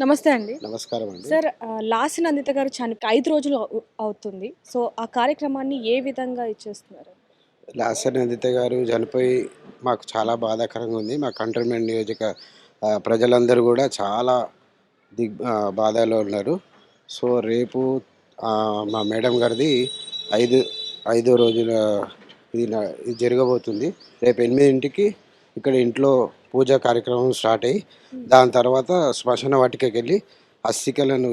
నమస్తే అండి. నమస్కారం అండి. సార్ లాసి నందిత గారు చనిపి ఐదు రోజులు అవు- అవుతుంది. సో ఆ కార్యక్రమాన్ని ఏ విధంగా ఇచ్చేస్తున్నారు? లాసర్ నందిత గారు చనిపోయి మాకు చాలా బాధాకరంగా ఉంది. మా కంటోన్మెంట్ నియోజక ప్రజలందరూ కూడా చాలా దిగ్ బాధలో ఉన్నారు. సో రేపు మా మేడం గారిది ఐదు ఐదో రోజుల ఇది జరగబోతుంది. రేపు ఎనిమిదింటికి ఇక్కడ ఇంట్లో పూజ కార్యక్రమం స్టార్ట్ అయ్యి దాని తర్వాత శ్మశాన వాటికకి వెళ్ళి అస్థికలను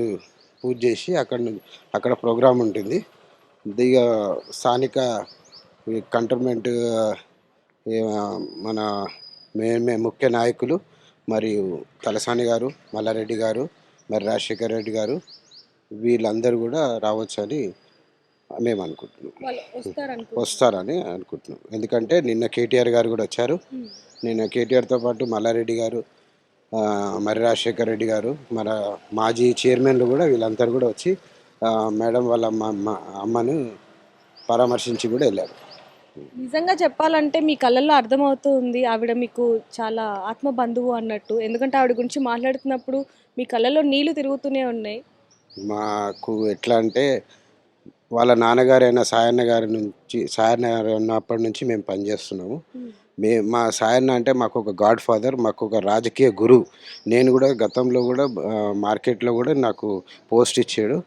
పూజ చేసి అక్కడ అక్కడ ప్రోగ్రాం ఉంటుంది. ఇక స్థానిక ఈ కంటోన్మెంట్ మన మే మే- ముఖ్య నాయకులు మరియు తలసాని గారు మల్లారెడ్డి గారు మరి రాజశేఖర్ రెడ్డి గారు వీళ్ళందరూ కూడా రావచ్చని మేము అనుకుంటున్నాం వస్తారని అనుకుంటున్నాం. ఎందుకంటే నిన్న కేటీఆర్ గారు కూడా వచ్చారు. నిన్న కేటీఆర్తో పాటు మల్లారెడ్డి గారు మరి రాజశేఖర్ రెడ్డి గారు మన మాజీ చైర్మన్లు కూడా వీళ్ళందరూ కూడా వచ్చి మేడం వాళ్ళ అమ్మ అమ్మ- అమ్మను పరామర్శించి కూడా వెళ్ళారు. నిజంగా చెప్పాలంటే మీ కళ్ళల్లో అర్థమవుతూ ఉంది ఆవిడ మీకు చాలా ఆత్మ బంధువు అన్నట్టు. ఎందుకంటే ఆవిడ గురించి మాట్లాడుతున్నప్పుడు మీ కళ్ళల్లో నీళ్ళు తిరుగుతూనే ఉన్నాయి. మాకు ఎట్లా అంటే వాళ్ళ నాన్నగారైన సాయన్న గారి నుంచి సాయన్న గారు ఉన్నప్పటి నుంచి మేము పనిచేస్తున్నాము. మే మా సాయన్న అంటే మాకు ఒక గాడ్ ఫాదర్ మాకు ఒక రాజకీయ గురువు నేను కూడా గతంలో కూడా మార్కెట్లో కూడా నాకు పోస్ట్ ఇచ్చాడు.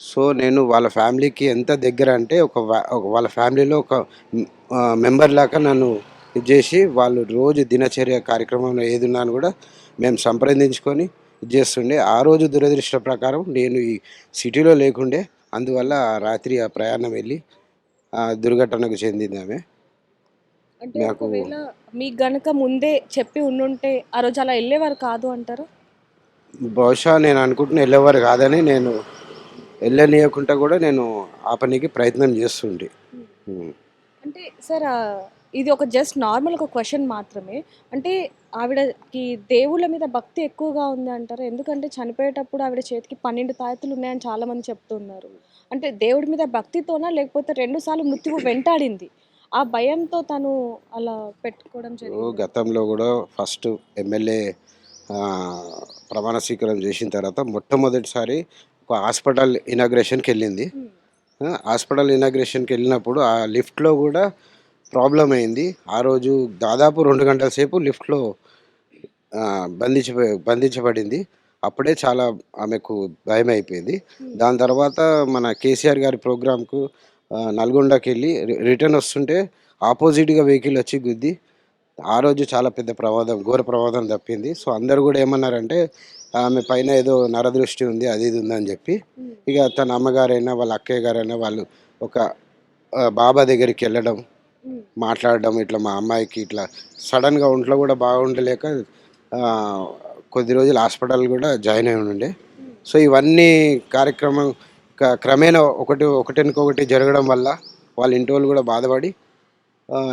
సో నేను వాళ్ళ ఫ్యామిలీకి ఎంత దగ్గర అంటే ఒక వాళ్ళ ఫ్యామిలీలో ఒక మెంబర్ లాగా నన్ను ఇది చేసి వాళ్ళు రోజు దినచర్య కార్యక్రమంలో ఏది ఉన్నాను కూడా మేము సంప్రదించుకొని ఇది చేస్తుండే. ఆ రోజు దురదృష్ట ప్రకారం నేను ఈ సిటీలో లేకుండే అందువల్ల రాత్రి ఆ ప్రయాణం వెళ్ళి ఆ దుర్ఘటనకు చెందింది ఆమె. అంటే నాకు- ఒకవేళ మీకు గనక ముందే చెప్పి ఉండుంటే ఆ రోజు అలా వెళ్ళేవారు కాదు అంటారా? బహుశా నేను అనుకుంటున్న వెళ్ళేవారు కాదని నేను వెళ్ళనీయకుండా కూడా నేను ఆపనీకి ప్రయత్నం చేస్తుండే. అంటే సార్ ఆ, ఇది ఒక జస్ట్ నార్మల్ ఒక క్వశ్చన్ మాత్రమే. అంటే ఆవిడకి దేవుళ్ళ మీద భక్తి ఎక్కువగా ఉంది అంటారు? ఎందుకంటే చనిపోయేటప్పుడు ఆవిడ చేతికి పన్నెండు తాయెత్తులు ఉన్నాయని చాలా మంది చెప్తున్నారు. అంటే దేవుడి మీద భక్తితోనా? లేకపోతే రెండు సార్లు మృత్యువు వెంటాడింది. ఆ భయంతో తను అలా పెట్టుకోవడం జరిగింది? గతంలో కూడా ఫస్ట్ ఎమ్మెల్యే ప్రమాణ స్వీకారం చేసిన తర్వాత మొట్టమొదటిసారి ఒక హాస్పిటల్ ఇనాగ్రేషన్కి వెళ్ళింది. హాస్పిటల్ ఇనాగ్రేషన్కి వెళ్ళినప్పుడు ఆ లిఫ్ట్లో కూడా ప్రాబ్లం అయింది. ఆ రోజు దాదాపు రెండు గంటల సేపు లిఫ్ట్లో బంధించ బంధించబడింది. అప్పుడే చాలా ఆమెకు భయం అయిపోయింది దాని తర్వాత మన కేసీఆర్ గారి ప్రోగ్రాంకు నల్గొండకి వెళ్ళి రిటర్న్ వస్తుంటే ఆపోజిట్గా వెహికల్ వచ్చి గుద్ది. ఆ రోజు చాలా పెద్ద ప్రమాదం ఘోర ప్రమాదం తప్పింది. సో అందరు కూడా ఏమన్నారంటే ఆమె పైన ఏదో నరదృష్టి ఉంది అది ఇది ఉందని చెప్పి. ఇక తన అమ్మగారైనా వాళ్ళ అక్కయ్య గారైనా వాళ్ళు ఒక బాబా దగ్గరికి వెళ్ళడం మాట్లాడడం ఇట్లా మా అమ్మాయికి ఇట్లా సడన్గా ఒంట్లో కూడా బాగుండలేక కొద్ది రోజులు హాస్పిటల్ కూడా జాయిన్ అయి ఉండే. సో ఇవన్నీ కార్యక్రమం క్రమేణా ఒకటి ఒకటికొకటి జరగడం వల్ల వాళ్ళ ఇంటి వాళ్ళు కూడా బాధపడి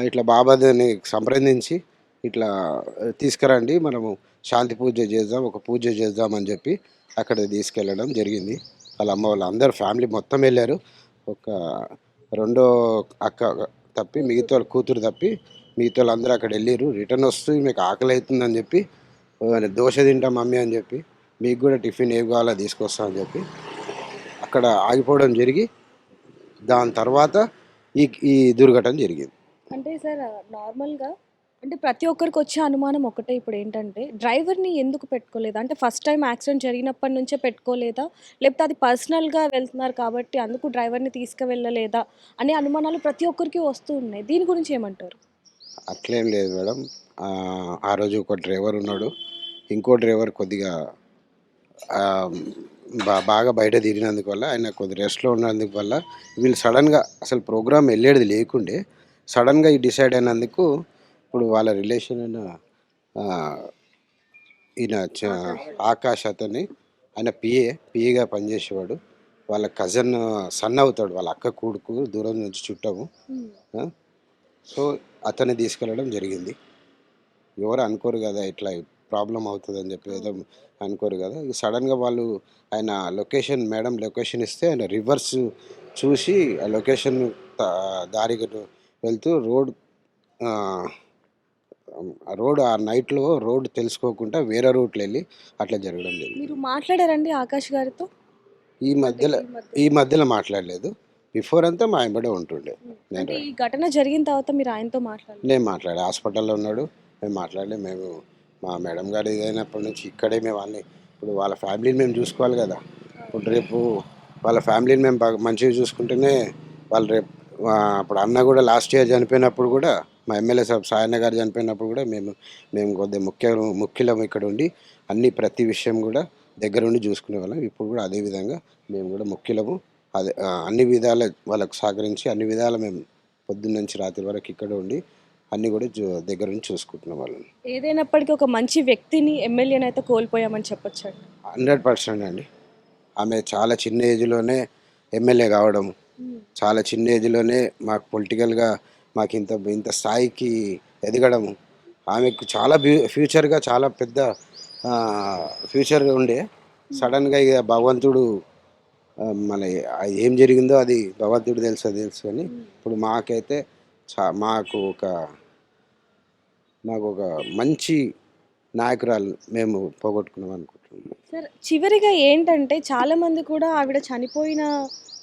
ఇట్లా బాబాని సంప్రదించి ఇట్లా తీసుకురండి మనము శాంతి పూజ చేద్దాం ఒక పూజ చేద్దాం అని చెప్పి అక్కడ తీసుకెళ్ళడం జరిగింది. వాళ్ళ అమ్మ వాళ్ళ అందరు ఫ్యామిలీ మొత్తం వెళ్ళారు. ఒక రెండో అక్క తప్పి మిగతా వాళ్ళ కూతురు తప్పి మిగతా వాళ్ళు అందరూ అక్కడ వెళ్ళారు రిటర్న్ వస్తూ మీకు ఆకలి అవుతుందని చెప్పి దోశ తింటా మమ్మీ అని చెప్పి మీకు కూడా టిఫిన్ ఏం కావాలో తీసుకొస్తా అని చెప్పి అక్కడ ఆగిపోవడం జరిగి దాని తర్వాత ఈ ఈ దుర్ఘటన జరిగింది. అంటే సార్ నార్మల్గా అంటే ప్రతి ఒక్కరికి వచ్చే అనుమానం ఒకటే ఇప్పుడు ఏంటంటే డ్రైవర్ని ఎందుకు పెట్టుకోలేదా? అంటే ఫస్ట్ టైం యాక్సిడెంట్ జరిగినప్పటి నుంచే పెట్టుకోలేదా? లేకపోతే అది పర్సనల్గా వెళ్తున్నారు కాబట్టి అందుకు డ్రైవర్ని తీసుకువెళ్ళలేదా? అనే అనుమానాలు ప్రతి ఒక్కరికి వస్తూ ఉన్నాయి. దీని గురించి ఏమంటారు? అట్లేం లేదు మేడం. ఆ, రోజు ఒక డ్రైవర్ ఉన్నాడు. ఇంకో డ్రైవర్ కొద్దిగా బా బాగా బయట తిరిగినందుకు వల్ల ఆయన కొద్ది రెస్ట్లో ఉన్నందుకు వల్ల వీళ్ళు సడన్గా అసలు ప్రోగ్రామ్ వెళ్ళేది లేకుండే సడన్గా ఈ డిసైడ్ అయినందుకు ఇప్పుడు వాళ్ళ రిలేషన్ అయిన ఈయన ఆకాష్ అతని ఆయన పిఏ పిఏగా పనిచేసేవాడు. వాళ్ళ కజన్ సన్ అవుతాడు. వాళ్ళ అక్క కొడుకు దూరం నుంచి చుట్టాము. ఆ? సో అతన్ని తీసుకెళ్ళడం జరిగింది. ఎవరు అనుకోరు కదా ఇట్లా ప్రాబ్లం అవుతుంది అని చెప్పి ఏదో అనుకోరు కదా. ఇక సడన్గా వాళ్ళు ఆయన లొకేషన్ మేడం లొకేషన్ ఇస్తే ఆయన రివర్స్ చూసి ఆ లొకేషన్ దారికి వెళ్తూ రోడ్ ఆ రోడ్ ఆ నైట్లో రోడ్ తెలుసుకోకుండా వేరే రూట్లో వెళ్ళి అట్లా జరగడం జరిగింది. మీరు మాట్లాడారండి ఆకాష్ గారితో? ఈ మధ్యలో ఈ మధ్య- ఈ మధ్యలో మాట్లాడలేదు. బిఫోర్ అంతా మా వెంబడే ఉంటుండే. నేను ఈ ఘటన జరిగిన తర్వాత మీరు ఆయనతో మాట్లాడారు నేను మాట్లాడే హాస్పిటల్లో ఉన్నాడు మేము మాట్లాడలే. మేము మా మేడం గారు ఇదైనప్పటి నుంచి ఇక్కడే మేము అన్ని ఇప్పుడు వాళ్ళ ఫ్యామిలీని మేము చూసుకోవాలి కదా. ఇప్పుడు రేపు వాళ్ళ ఫ్యామిలీని మేము బాగా మంచిగా చూసుకుంటేనే వాళ్ళు రేపు ఆ, అప్పుడు అన్న కూడా లాస్ట్ ఇయర్ చనిపోయినప్పుడు కూడా మా ఎమ్మెల్యే సాబ్ సాయన్న గారు చనిపోయినప్పుడు కూడా మేము మేము కొద్దిగా ముఖ్య ముఖ్యులం ఇక్కడ ఉండి అన్ని ప్రతి విషయం కూడా దగ్గర ఉండి చూసుకునే వాళ్ళం. ఇప్పుడు కూడా అదే విధంగా మేము కూడా ముఖ్యులము. అదే అన్ని విధాల వాళ్ళకు సహకరించి అన్ని విధాల మేము పొద్దున్న నుంచి రాత్రి వరకు ఇక్కడ ఉండి అన్ని కూడా చూ- దగ్గర నుంచి చూసుకుంటున్నాం వాళ్ళని ఏదైనప్పటికీ ఒక మంచి వ్యక్తిని ఎమ్మెల్యేని అయితే కోల్పోయామని చెప్పొచ్చండి హండ్రెడ్ పర్సెంట్ అండి. ఆమె చాలా చిన్న ఏజ్లోనే ఎమ్మెల్యే కావడం చాలా చిన్న ఏజ్లోనే మాకు పొలిటికల్గా మాకు ఇంత ఇంత స్థాయికి ఎదగడం ఆమెకు చాలా బ్యూ ఫ్యూచర్గా చాలా పెద్ద ఫ్యూచర్ ఉండే. సడన్గా ఇక భగవంతుడు మన ఏం జరిగిందో అది భగవంతుడు తెలుసు అది తెలుసు కానీ ఇప్పుడు మాకైతే చా మాకు ఒక మాకు ఒక మంచి నాయకురాలు మేము పోగొట్టుకున్నాం అనుకుంటున్నాం. సార్ చివరిగా ఏంటంటే చాలామంది కూడా ఆవిడ చనిపోయిన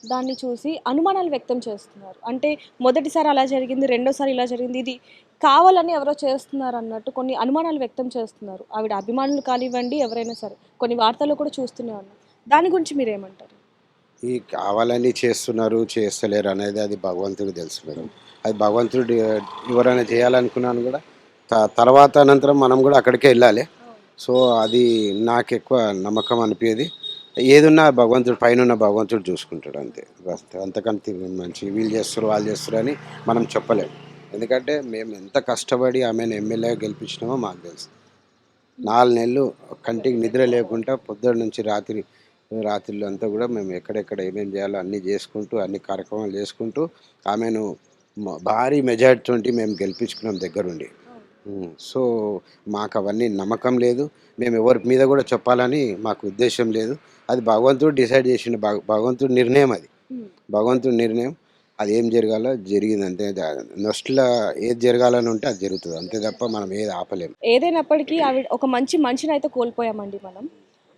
దాన్ని చూసి అనుమానాలు వ్యక్తం చేస్తున్నారు. అంటే మొదటిసారి అలా జరిగింది రెండోసారి ఇలా జరిగింది ఇది కావాలని ఎవరో చేస్తున్నారు అన్నట్టు కొన్ని అనుమానాలు వ్యక్తం చేస్తున్నారు. ఆవిడ అభిమానులు కానివ్వండి ఎవరైనా సరే కొన్ని వార్తల్లో కూడా చూస్తూనే ఉన్నాం. దాని గురించి మీరేమంటారు? ఈ కావాలని చేస్తున్నారు చేస్తలేరు అనేది అది భగవంతుడికి తెలుసు మేడం. అది భగవంతుడు ఎవరైనా చేయాలనుకున్నాను కూడా తర్వాత అనంతరం మనం కూడా అక్కడికే వెళ్ళాలి. సో అది నాకు ఎక్కువ నమ్మకం అనిపించేది ఏదున్నా భగవంతుడు పైన ఉన్న భగవంతుడు చూసుకుంటాడు అంతే. అంతకంటే మంచి వీళ్ళు చేస్తారు వాళ్ళు చేస్తారు అని మనం చెప్పలేము ఎందుకంటే మేము ఎంత కష్టపడి ఆమెను ఎమ్మెల్యే గెలిపించినామో మాకు తెలుసు. నాలుగు నెలలు కంటికి నిద్ర లేకుండా పొద్దున్న నుంచి రాత్రి రాత్రిలో అంతా కూడా మేము ఎక్కడెక్కడ ఏమేమి చేయాలో అన్నీ చేసుకుంటూ అన్ని కార్యక్రమాలు చేసుకుంటూ ఆమెను భారీ మెజార్టీ మేము గెలిపించుకున్నాం దగ్గరుండి. సో మాకు అవన్నీ నమ్మకం లేదు. మేము ఎవరి మీద కూడా చెప్పాలని మాకు ఉద్దేశం లేదు. అది భగవంతుడు డిసైడ్ చేసిన భగ- భగవంతుడి నిర్ణయం అది. భగవంతుడి నిర్ణయం. అది ఏం జరగాలో జరిగింది అంతే. నెక్స్ట్లో ఏది జరగాలని ఉంటే అది జరుగుతుంది. అంతే తప్ప మనం ఏది ఆపలేము. ఏదైనప్పటికీ ఆవిడ ఒక మంచి మనిషిని అయితే కోల్పోయామండి మనం.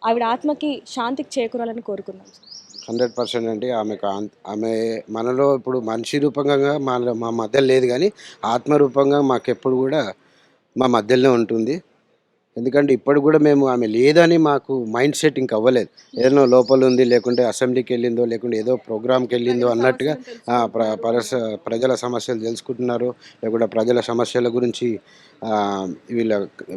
ఆవిడ ఆత్మకి శాంతికి చేకూరాలని కోరుకుందాం సార్ హండ్రెడ్ పర్సెంట్ అంటే ఆమెకు ఆమె మనలో ఇప్పుడు మనిషి రూపంగా మన మా మధ్య లేదు కానీ ఆత్మరూపంగా మాకెప్పుడు కూడా మా మధ్యలోనే ఉంటుంది. ఎందుకంటే ఇప్పుడు కూడా మేము ఆమె లేదని మాకు మైండ్ సెట్ ఇంక అవ్వలేదు. ఏదైనా లోపల ఉంది లేకుంటే అసెంబ్లీకి వెళ్ళిందో లేకుంటే ఏదో ప్రోగ్రామ్కి వెళ్ళిందో అన్నట్టుగా ప్రజల సమస్యలు తెలుసుకుంటున్నారు. లేకుంటే ప్రజల సమస్యల గురించి వీళ్ళ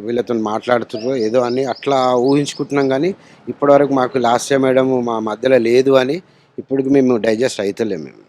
వీళ్ళతో మాట్లాడుతున్నారు ఏదో అని అట్లా ఊహించుకుంటున్నాం కానీ ఇప్పటివరకు మాకు లాస్ట్ మేడం మా మధ్యలో లేదు అని ఇప్పటికి మేము డైజెస్ట్ అవుతలేము మేము.